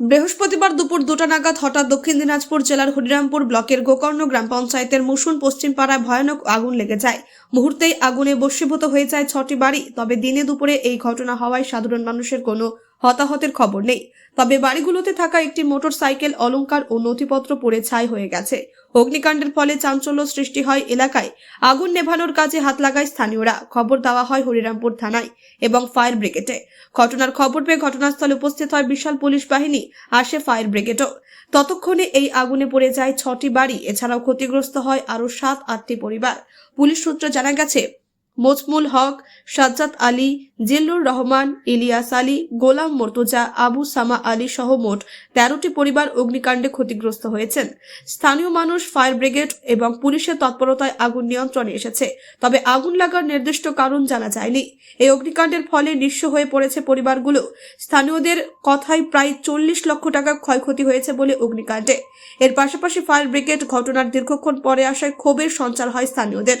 বৃহস্পতিবার দুপুর দুটা নাগাদ হঠাৎ দক্ষিণ দিনাজপুর জেলার হরিরামপুর ব্লকের গোকর্ণ গ্রাম পঞ্চায়েতের মুসুন পশ্চিম পাড়ায় ভয়ানক আগুন লেগে যায়। মুহূর্তেই আগুনে বস্মীভূত হয়ে যায় ছটি বাড়ি, তবে দিনে দুপুরে এই ঘটনা হওয়ায় সাধারণ মানুষের কোনো হতাহতের খবর নেই। তবে বাড়িগুলোতে থাকা একটি মোটর সাইকেল অলংকার ও নথিপত্র পড়ে ছাই হয়ে গেছে। অগ্নিকাণ্ডের ফলে চাঞ্চল্য সৃষ্টি হয় এলাকায়। আগুন নেভানোর কাজে হাত লাগায় স্থানীয়রা। খবর দেওয়া হয় হরিরামপুর থানায় এবং ফায়ার ব্রিগেডে। ঘটনার খবর পেয়ে ঘটনাস্থলে উপস্থিত হয় বিশাল পুলিশ বাহিনী, আসে ফায়ার ব্রিগেডও। ততক্ষণে এই আগুনে পড়ে যায় ছটি বাড়ি। এছাড়াও ক্ষতিগ্রস্ত হয় আরও সাত, আটটি পরিবার। পুলিশ সূত্রে জানা গেছে মোজমুল হক, সাজ্জাদ আলী, জিল্লুর রহমান, ইলিয়াস আলী, গোলাম মর্তুজা, আবু সামা আলী সহ মোট তেরোটি পরিবার অগ্নিকাণ্ডে ক্ষতিগ্রস্ত হয়েছেন। স্থানীয় মানুষ, ফায়ার ব্রিগেড এবং পুলিশের তৎপরতায় আগুন নিয়ন্ত্রণে এসেছে। তবে আগুন লাগার নির্দিষ্ট কারণ জানা যায়নি। এই অগ্নিকাণ্ডের ফলে নিঃস্ব হয়ে পড়েছে পরিবারগুলো। স্থানীয়দের কথায় প্রায় চল্লিশ লক্ষ টাকা ক্ষয়ক্ষতি হয়েছে বলে অগ্নিকাণ্ডে। এর পাশাপাশি ফায়ার ব্রিগেড ঘটনার দীর্ঘক্ষণ পরে আসায় ক্ষোভের সঞ্চার হয় স্থানীয়দের।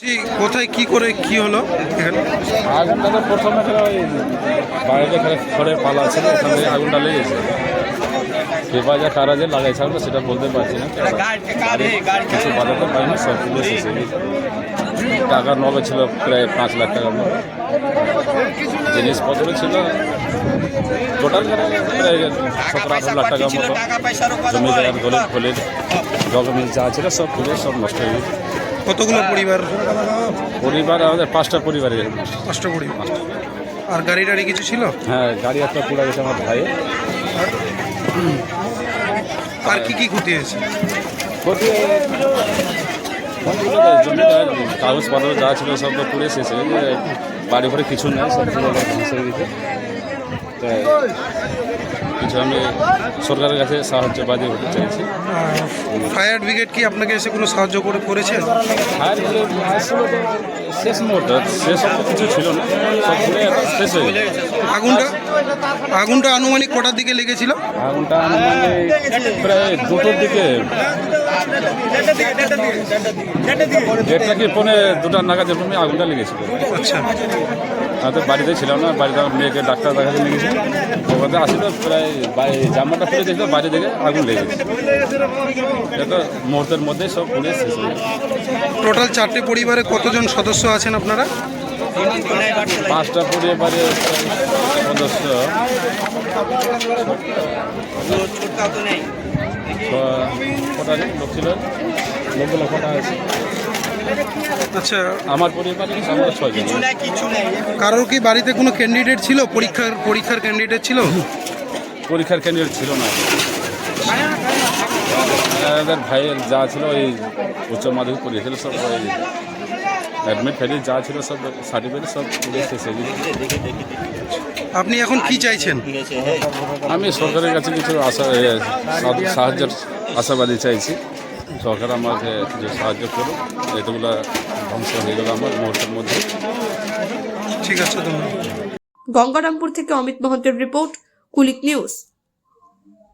জি কোথায় কি করে কি হলো এখানে? আগুনটা তো প্রথমে ফেলে ওই বাইরে ফেলে খড়ের পালা ছিল ওখান থেকে আগুনটা লেগেছে। পেপার যা কারা যে লাগাইছে আমরা সেটা বলতে পারছি না। কিছু বাজাতে পারিনি সব কিছু শেষ হয়ে গেছে টাকা নগদ ছিল প্রায় পাঁচ লাখ টাকার মতো। জিনিসপত্র ছিল টোটাল প্রায় সতেরো আঠারো লাখ টাকার মতো। জমি জায়গার গলির ফলের ডকুমেন্ট যা ছিল সব পুরো সব নষ্ট হয়ে গেছে। কতগুলো পরিবার? পরিবার আমাদের পাঁচটা পরিবারের পাঁচটা পরিবার। আর গাড়ি টাড়ি কিছু ছিল? হ্যাঁ গাড়ি একটা পুরা গেছে আমার ভাই আর কি কি ক্ষতি হয়েছে? ক্ষতি কাগজপত্র যা ছিল সব তো পুড়ে শেষ হয়ে বাড়ি ঘরে কিছু নেই সব ধ্বংস হয়ে গেছে। কিছু আমি সরকারের কাছে সাহায্য বাদী হতে চাইছি ফায়ার ব্রিগেড কি আপনাকে এসে কোনো সাহায্য করে করেছে বলে আসলে শেষ মুহূর্তে শেষ কিছু ছিল না সব শেষ হয়ে গেছে আগুনটা আগুনটা আনুমানিক কটার দিকে লেগেছিল আগুনটা আনুমানিক প্রায় দুটোর দিকে দেড়টা কি পনে দুটার নাগাদ এরকম আগুনটা লেগেছিল আচ্ছা আমাদের বাড়িতে ছিলাম না বাড়িতে আমার মেয়েকে ডাক্তার দেখাতে নিয়ে গেছিল ওখানে আসিল প্রায় জামাটা খুলে দেখল বাইরে থেকে আগুন লেগেছে এটা মুহূর্তের মধ্যে সব পুড়ে শেষ হয়ে টোটাল চারটে পরিবারে কতজন সদস্য আছেন আপনারা? পাঁচটা পরিবারে সদস্য। কটা লোক ছিল লোকগুলো কটা আছে। আচ্ছা আমার পরিবারে আমরা ছয়জন কারোর কি বাড়িতে কোনো ক্যান্ডিডেট ছিল? পরীক্ষার পরীক্ষার ক্যান্ডিডেট ছিল? পরীক্ষার ক্যান্ডিডেট ছিল না। আমাদের ভাইয়ের যা ছিল ওই উচ্চ মাধ্যমিক পড়িয়েছিল সব ওই অ্যাডমিট ফেলি যা ছিল সব সার্টিফিকেট সব শেষ হয়ে আপনি এখন কি চাইছেন? আমি সরকারের কাছে কিছু আশা সাহায্যের আশাবাদী চাইছি। সরকার আমাকে যে সাহায্য করুক এতগুলো ধ্বংস হয়ে গেল আমার মুহূর্তের মধ্যে। ঠিক আছে ধন্যবাদ। গঙ্গারামপুর থেকে অমিত মহন্তের রিপোর্ট কুলিক নিউজ।